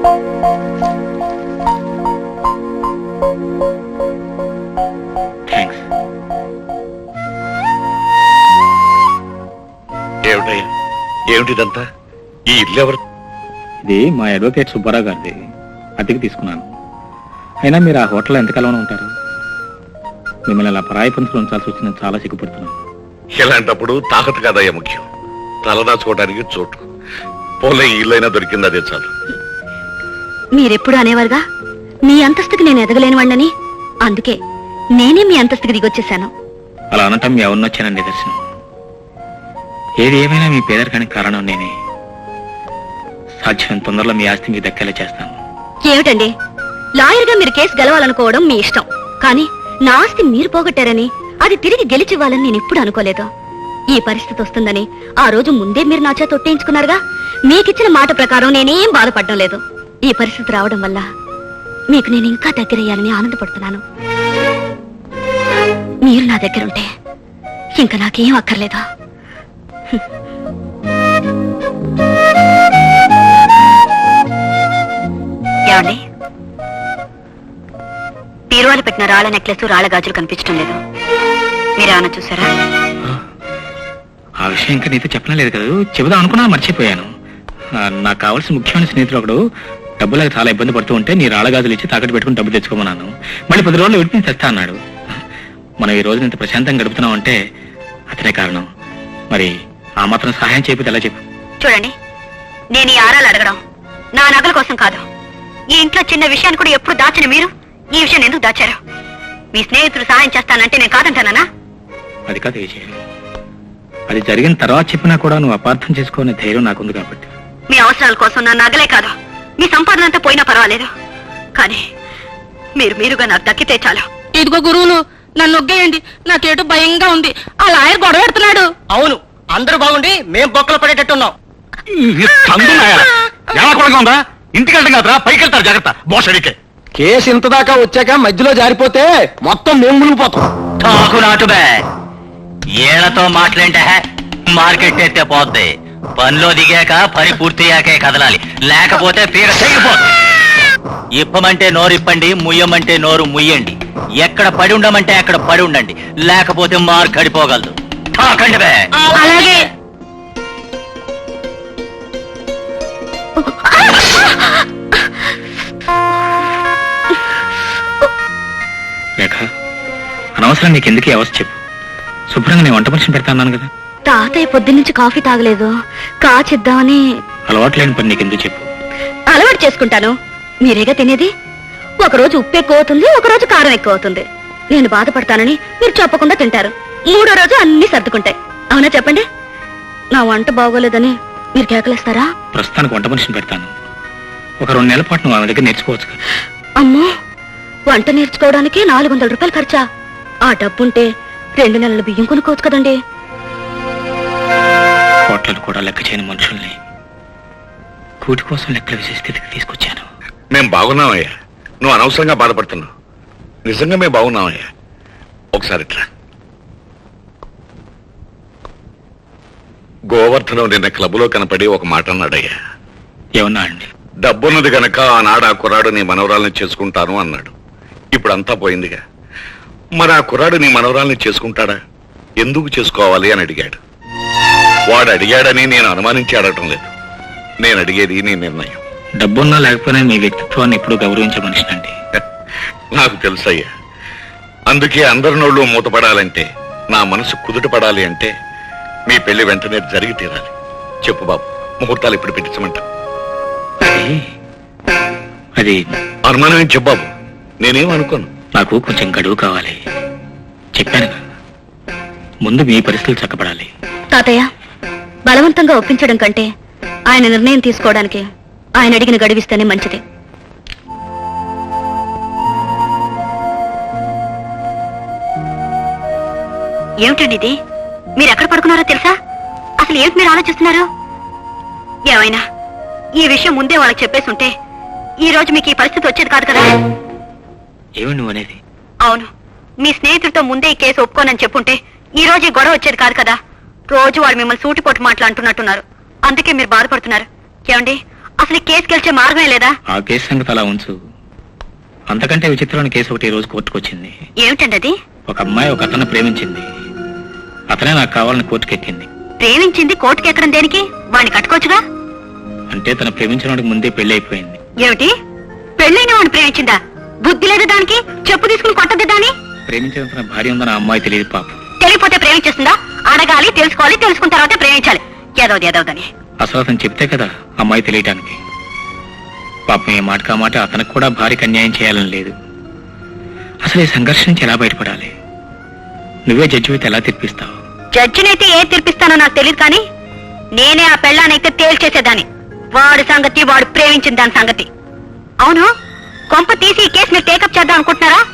ఏమిటయ్యా? ఏమిటిదంతా? ఈ ఇల్లు ఎవరు ఇది మా అడ్వకేట్ సుబ్బారావు గారిది. అద్దెకి తీసుకున్నాను. అయినా మీరు ఆ హోటల్లో ఎంతకాలం ఉంటారు? మిమ్మల్ని అలా పరాయి పంచులు ఉంచాల్సి వచ్చి నేను చాలా సిగ్గుపడుతున్నాను. ఇలాంటప్పుడు తాకత కదయ్యా ముఖ్యం. తలదాచుకోవడానికి చోటు. పోలే ఈ ఇల్లు అయినా దొరికింది అదే చాలు. మీరెప్పుడు అనేవారుగా? మీ అంతస్తుకి నేను ఎదగలేని వాణ్ణని? అందుకే నేనే మీ అంతస్తుకి దిగొచ్చేశాను. అలా అనటం మీ ఔన్నత్యాన్ని నిదర్శనం ఏది ఏమైనా మీ పేదరికానికి కారణం నేనే. సాధ్యం తొందరలో మీ ఆస్తి మీకు దక్కేలా చేస్తాను. ఏమిటండి? లాయర్గా మీరు కేసు గెలవాలనుకోవడం మీ ఇష్టం. కానీ నా ఆస్తి మీరు పోగొట్టారని అది తిరిగి గెలిచివ్వాలని నేను ఎప్పుడు అనుకోలేదు. ఈ పరిస్థితి వస్తుందని ఆ రోజు ముందే మీరు నా చేత ఒట్టేయించుకున్నారుగా మీకిచ్చిన మాట ప్రకారం నేనేం బాధపడడం లేదు. ఈ పరిస్థితి రావడం వల్ల మీకు నేను ఇంకా దగ్గరయ్యాలని ఆనందపడుతున్నాను. మీరు నా దగ్గరుంటే ఇంకా నాకేం అక్కర్లేదా? ఏమండి? బీరువాలు పెట్టిన రాళ్ళ నెక్లెస్ రాళ్ళ గాజులు కనిపించడం లేదు. మీరేమన్నా చూసారా? ఆ విషయం ఇంకా నీతో చెప్పడం లేదు కదా. చెబుదాం అనుకున్నా మర్చిపోయాను. నాకు కావాల్సిన ముఖ్యమైన స్నేహితుడు ఒకడు. డబ్బులకు చాలా ఇబ్బంది పడుతూ ఉంటే నీ రాళ్ళగాజులు ఇచ్చి తాకట్టు పెట్టుకుని డబ్బు తెచ్చుకోమన్నాను. మళ్ళీ పది రోజులు విడిపించి తెస్తా అన్నాడు. మనం ఈ రోజున ఇంత ప్రశాంతంగా గడుపుతున్నాం అంటే అతనే కారణం. మరి ఆ మాత్రం సహాయం చేయకపోతే ఎలా చెప్పు? చూడండి నేను ఈ ఆరాలు అడగడం నా నగల కోసం కాదు. ఈ ఇంట్లో చిన్న విషయాన్ని కూడా ఎప్పుడు దాచిన మీరు ఈ విషయం ఎందుకు దాచారు? మీ స్నేహితులు సహాయం చేస్తానంటే నేను కాదంటానా అది కాదు చేయాలి అది జరిగిన తర్వాత చెప్పినా కూడా నువ్వు అపార్థం చేసుకునే ధైర్యం నాకుంది కాబట్టి. మీ అవసరాల కోసం నా నగలే కాదు. మీ సంపాదన అంతా పోయినా పర్వాలేదు. కానీ మీరు మీరుగా నాకు దక్కితే చాలు. ఇదిగో గురువులు నన్ను నొగ్గేయండి నాకేటో భయంగా ఉంది. ఆ లాయర్ గొడవ పెడుతున్నాడు. అవును అందరూ బాగుండి మేం బొక్కలు పడేటట్టున్నాం. ఎలా ఇంటికి కదరా పైకి వెళ్తారు జాగ్రత్త. బోసడికే కేసు ఇంత దాకా వచ్చాక మధ్యలో జారిపోతే మొత్తం మేము మునిగిపోతాం. నాటుబే ఏళ్ళతో మాట్లాంటే మార్కెట్ ఎత్తే పోద్ది. పనిలో దిగాక పని పూర్తయ్యాకే కదలాలి. లేకపోతే పీర తెగిపోద్ది ఇప్పమంటే నోరు ఇప్పండి ముయ్యమంటే నోరు ముయ్యండి. ఎక్కడ పడి ఉండమంటే అక్కడ పడి ఉండండి. లేకపోతే మార్ కడిపోగలదు అలాగే. లేక అనవసరం నీకు ఎందుకు ఈ అవస్థ చెప్పు. శుభ్రంగా నేను వంట మనిషిని పెడతా అన్నాను కదా. తాతయ్య పొద్దున్నుంచి కాఫీ తాగలేదు. కాచిద్దామని. అలవాటు లేని పని నీకు ఎందుకు చెప్పు. అలవాటు చేసుకుంటాను. మీరేగా తినేది? ఒకరోజు ఉప్పు ఎక్కువ అవుతుంది ఒకరోజు కారం ఎక్కువ అవుతుంది నేను బాధపడతానని మీరు చెప్పకుండా తింటారు. మూడో రోజు అన్ని సర్దుకుంటాయి. అవునా చెప్పండి? నా వంట బాగోలేదని మీరు కేకలేస్తారా? ప్రస్తుతానికి వంట మనిషిని పెడతాను. ఒక రెండు నెలల పాటు నువ్వు ఆమె దగ్గర నేర్చుకోవచ్చు కదా. అమ్మో! వంట నేర్చుకోవడానికి నాలుగు వందల రూపాయలు ఖర్చా? ఆ డబ్బుంటే రెండు నెలల బియ్యం కొనుక్కోవచ్చు కదండి. కోట్లను కూడా లెక్క చేయని మనుషుల్ని కూటి కోసం లెక్కలు స్థితికి తీసుకొచ్చాను. మేం బాగున్నామయ్యా. నువ్వు అనవసరంగా బాధపడుతున్నావు. నిజంగా మేము బాగున్నామయ్యా. ఒకసారి ఇట్లా. గోవర్ధనం నిన్న క్లబ్లో కనపడి ఒక మాట అన్నాడయ్యా. ఏమన్నా అండి? డబ్బున్నది గనక ఆనాడు ఆ కుర్రాడు నీ మనవరాల్ని చేసుకుంటాను అన్నాడు. ఇప్పుడు అంతా పోయిందిగా. మరి ఆ కుర్రాడు నీ మనవరాల్ని చేసుకుంటాడా? ఎందుకు చేసుకోవాలి అని అడిగాడు. వాడు అడిగాడని నేను అనుమానించి అడగటం లేదు. నేను అడిగేది నీ నిర్ణయం. డబ్బున్నా లేకపోయినా మీ వ్యక్తిత్వాన్ని ఎప్పుడూ గౌరవించే మనిషినండి నాకు తెలుసయ్యా. అందుకే అందరి నోళ్ళు మూతపడాలంటే నా మనసు కుదుట పడాలి అంటే మీ పెళ్ళి వెంటనే జరిగి తీరాలి. చెప్పు బాబు ముహూర్తాలు ఇప్పుడు పెట్టించమంట అది అనుమానం ఏం చెప్పు బాబు. నేనేం అనుకోను. నాకు కొంచెం గడువు కావాలి. చెప్పాను. ముందు మీ పరిస్థితులు చక్కబడాలి. తాతయ్య బలవంతంగా ఒప్పించడం కంటే ఆయన నిర్ణయం తీసుకోవడానికి ఆయన అడిగిన గడివిస్తేనే మంచిది. ఏమిటండి ఇది? మీరు ఎక్కడ పడుకున్నారో తెలుసా? అసలు ఏమిటి మీరు ఆలోచిస్తున్నారు? ఏమైనా? ఈ విషయం ముందే వాళ్ళకి చెప్పేసి ఉంటే ఈ రోజు మీకు ఈ పరిస్థితి వచ్చేది కాదు కదా? ఏమి నువ్వు అనేది? అవును. మీ స్నేహితుడితో ముందే ఈ కేసు ఒప్పుకోనని చెప్పుంటే ఈ రోజు ఈ గొడవ వచ్చేది కాదు కదా? రోజు వాడు మిమ్మల్ని సూటిపోటు మాట్లాడుతున్నట్టున్నారు. అందుకే మీరు బాధపడుతున్నారు. ఏమండి? అసలు ఈ కేసు గెలిచే మార్గమే లేదా? ఆ కేసు సంగతి అలా ఉంచు. అంతకంటే విచిత్రమైన కేసు ఒకటి ఈ రోజు కోర్టుకు వచ్చింది. ఏమిటండి అది? ఒక అమ్మాయి ఒక అతను ప్రేమించింది. అతనే నాకు కావాలని కోర్టుకు ఎక్కింది ప్రేమించింది కోర్టుకి ఎక్కడం దేనికి? వాడిని కట్టుకోవచ్చుగా? అంటే తన ప్రేమించిన వాడికి ముందే పెళ్ళి అయిపోయింది. ఏమిటి? పెళ్ళైన వాడిని ప్రేమించిందా? బుద్ధి లేదు దానికి? చెప్పు తీసుకుని కొట్టద్దు దాని ప్రేమించిన తన భార్య ఉందని ఆ అమ్మాయి తెలియదు పాపం. తెలియపోతే ప్రేమించేస్తుందా? అడగాలి తెలుసుకోవాలి తెలుసుకున్న తర్వాత ప్రేమించాలి. ఏదోది ఏదోదని. అసలు అతను చెప్తే కదా అమ్మాయి తెలియటానికి. పాపం ఏ మాట మాట అతనికి కూడా భార్యకు అన్యాయం చేయాలని లేదు. అసలు ఈ సంఘర్షణ నుంచి ఎలా బయటపడాలి? నువ్వే జడ్జి అయితే ఎలా తెప్పిస్తావు జడ్జినైతే ఏ తీర్పిస్తానో నాకు తెలియదు కానీ నేనే ఆ పెళ్ళానైతే తేల్చేసేదాన్ని. వాడి సంగతి వాడు ప్రేమించిన దాని సంగతి. అవును కొంప తీసి ఈ కేసు మీరు టేకప్ చేద్దాం అనుకుంటున్నారా?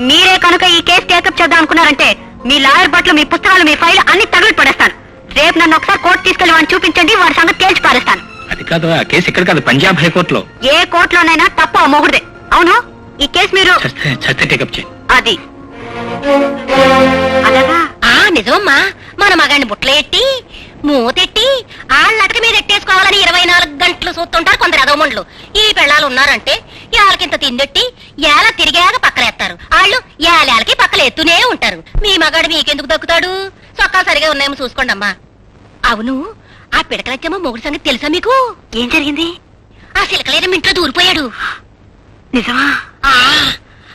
మీరే కనుక ఈ కేసు టేకప్ చేద్దాం అనుకున్నారంటే మీ లాయర్ బట్లు మీ పుస్తకాలు మీ ఫైల్ అన్ని తగిలి పడేస్తాను. రేపు నన్ను ఒకసారి కోర్టు తీసుకెళ్ళి వాడిని చూపించండి వాడి సంగతి తేల్చి పారేస్తాను. అది కాదు ఆ కేసు ఇక్కడ కాదు పంజాబ్ హైకోర్టులో. ఏ కోర్టులోనైనా తప్ప ఆ మొగుడుదే. అవును? ఈ కేసు మీరు చస్తే చస్తే టేకప్ చేయి. అది. అలాగా ఆ నిజమమ్మా. మన మగాడిని బుట్టలో ఎట్టి మూతెట్టి ఆళ్ళటక మీద ఎట్టేసుకోవాలని ఇరవై నాలుగు గంటలు చూస్తుంటారు కొందరు అదోమండ్లు ఈ పెళ్ళాలు ఉన్నారంటే ఏళ్ళకింత తిండెట్టి ఏల తిరిగాక పక్కలేస్తారు. వాళ్ళు ఏళ్ళకి పక్కలు ఎత్తునే ఉంటారు. మీ మగాడు మీకెందుకు దక్కుతాడు? సొక్కా సరిగా ఉన్నాయేమో చూసుకోండి అమ్మా అవును ఆ పిడకలచ్చమ్మ మొగుడు సంగతి తెలుసా మీకు? ఏం జరిగింది? ఆ సిలకలేని ఇంట్లో దూరిపోయాడు. నిజమా? ఆ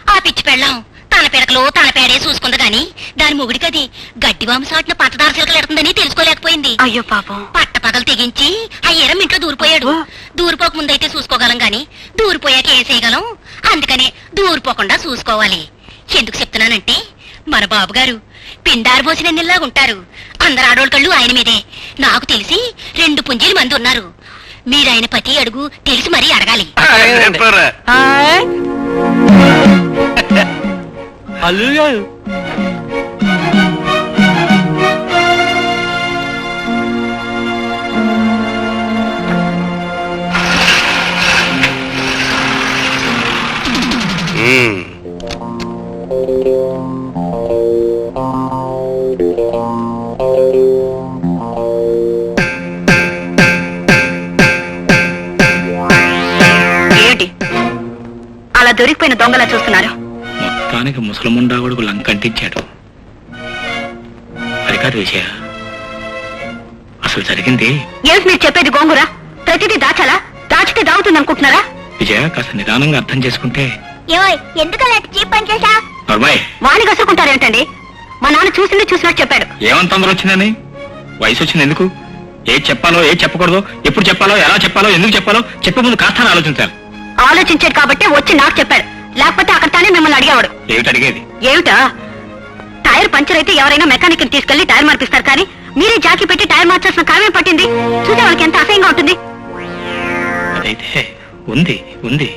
ఆ పిచ్చి పెళ్ళాం. తన పిడకలు తన పేడే చూసుకుంది గాని దాని మొగుడికది గడ్డి వామసాటిన పంచదార సిలకలు ఎడుతుందని తెలుసుకోలేకపోయింది. అయ్యో పాపం. పట్ట పగలు తెగించి ఆ ఎరం ఇంట్లో దూరిపోయాడు. దూరిపోక ముందైతే చూసుకోగలం గాని దూరిపోయాక ఏం చేయగలం? అందుకనే దూరిపోకుండా చూసుకోవాలి. ఎందుకు చెప్తున్నానంటే మన బాబు గారు పిండారు పోసిన నిల్లాగుంటారు అందరు ఆడోళ్ళ కళ్ళు ఆయన మీదే. నాకు తెలిసి రెండు పుంజీలు మంది ఉన్నారు. మీరు ఆయన పతి అడుగు తెలిసి మరీ అడగాలి. అల్లుడు అలా దొరికిపోయిన దొంగలా చూస్తున్నారు. మొత్తానికి ముసలముండా కొడుకు లంకంటించాడు అది కాదు విజయ అసలు జరిగింది? ఏమిటి మీరు చెప్పేది గోంగుర? ప్రతిదీ దాచాలా? దాచితే దాగుతుంది అనుకుంటున్నారా? విజయ కాస్త నిదానంగా అర్థం చేసుకుంటే. ఎందుకు అలా చీప్ పని చేశా నర్మాయ్ వాణి కసురుకుంటారేమిటండి మా నాన్న చూసింది చూసినట్టు చెప్పాడు. ఏమంత తొందర వచ్చిందని? వయసు వచ్చింది ఎందుకు? ఏది చెప్పాలో ఏది చెప్పకూడదు ఎప్పుడు చెప్పాలో ఎలా చెప్పాలో ఎందుకు చెప్పాలో చెప్పే ముందు కాస్త ఆలోచించాలి. ఆలోచించాడు కాబట్టి వచ్చి నాకు చెప్పాడు. లేకపోతే అక్కడ తానే మిమ్మల్ని అడిగేవాడు. ఏమిటి అడిగేది? ఏమిటా? టైర్ పంచర్ అయితే ఎవరైనా మెకానిక్ తీసుకెళ్ళి టైర్ మార్పిస్తారు కానీ మీరే జాకీ పెట్టి టైర్ మార్చాల్సిన కావ్యం పట్టింది. చూసే వాళ్ళకి ఎంత అసహ్యంగా ఉంటుంది. అదైతే ఉంది ఉంది.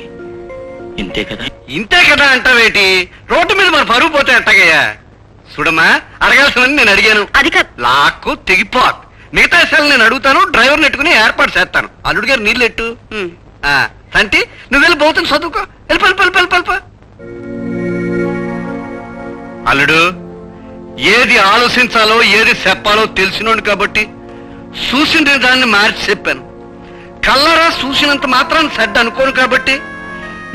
ఇంతే కదా. ఇంతే కదా అంటావేటి? రోడ్డు మీద మన పరువు పోతే అట్టగయ్యా చూడమ్మా అడగాల్సినని నేను అడిగాను. అది కాదు లాక్కు తెగిపోత్ మిగతా విషయాలు నేను అడుగుతాను డ్రైవర్ నెట్టుకుని ఏర్పాటు చేస్తాను. అల్లుడు గారు నీళ్ళు ఎట్టు? ఆ, సంటి నువ్వు వెళ్ళి బోతుని చదువుకో. వెళ్ళి వెళ్ళి వెళ్ళి వెళ్ళి వెళ్ళి అల్లుడు ఏది ఆలోచించాలో ఏది చెప్పాలో తెలిసినోడు కాబట్టి చూసిన దాన్ని మార్చి చెప్పాను. కల్లరా చూసినంత మాత్రం సడ్డ అనుకోను కాబట్టి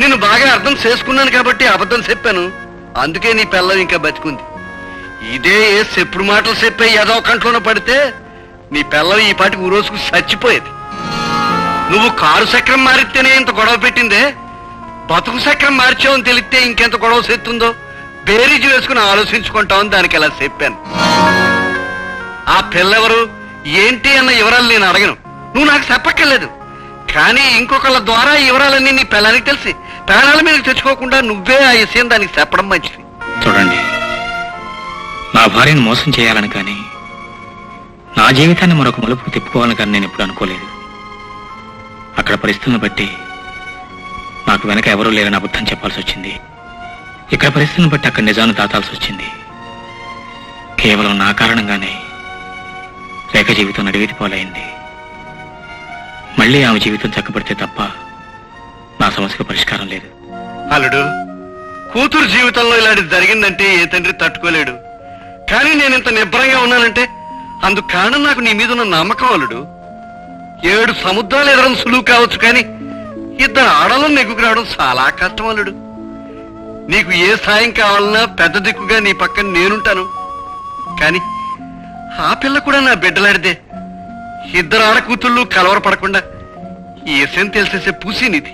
నేను బాగా అర్థం చేసుకున్నాను కాబట్టి అబద్ధం చెప్పాను. అందుకే నీ పిల్లం ఇంకా బతికుంది. ఇదే ఏ చెప్పుడు మాటలు చెప్పే ఏదో కంట్లోనే పడితే నీ పిల్లం ఈ పాటికి రోజుకు చచ్చిపోయేది. నువ్వు కారు చక్రం మారితేనే ఇంత గొడవ పెట్టిందే బతుకు చక్రం మార్చావని తెలిస్తే ఇంకెంత గొడవ చేస్తుందో? బేరీజు వేసుకుని ఆలోచించుకుంటామని దానికి ఇలా చెప్పాను. ఆ పిల్లెవరు? ఏంటి అన్న వివరాలు నేను అడగను. నువ్వు నాకు చెప్పక్కర్లేదు. కానీ ఇంకొకళ్ళ ద్వారా ఈ వివరాలన్నీ నీ పిల్లానికి తెలిసి ప్రాణాల మీద తెచ్చుకోకుండా నువ్వే ఆ విషయం దానికి చెప్పడం మంచిది. చూడండి. నా భార్యను మోసం చేయాలని కానీ నా జీవితాన్ని మరొక మలుపుకు తిప్పుకోవాలని కానీ నేను ఎప్పుడు అనుకోలేదు. అక్కడ పరిస్థితులను బట్టి నాకు వెనక ఎవరూ లేరని అబద్ధం చెప్పాల్సి వచ్చింది. ఇక్కడ పరిస్థితిని బట్టి అక్కడ నిజాన్ని దాతాల్సి వచ్చింది. కేవలం నా కారణంగానే రేఖ జీవితం నడివేది పాలైంది. మళ్ళీ ఆమె జీవితం చక్కబడితే తప్ప నా సమస్యకు పరిష్కారం లేదు. అల్లుడు కూతురు జీవితంలో ఇలాంటిది జరిగిందంటే ఏ తండ్రి తట్టుకోలేడు. కానీ నేను ఇంత నిబ్బరంగా ఉన్నానంటే అందుకు కారణం నాకు నీ మీద ఉన్న నమ్మకం అల్లుడు. ఏడు సముద్రాలు ఎదరం సులువు కావచ్చు కానీ ఇద్దరు ఆడలను నెగ్గుకు రావడం చాలా కష్టం అల్లుడు. నీకు ఏ సాయం కావాలన్నా పెద్ద దిక్కుగా నీ పక్కన నేనుంటాను. కానీ ఆ పిల్ల కూడా నా బిడ్డలాడితే ఇద్దరు ఆడ కూతుళ్ళు కలవరపడకుండా ఈ తెలిసేసే పూసి నీది.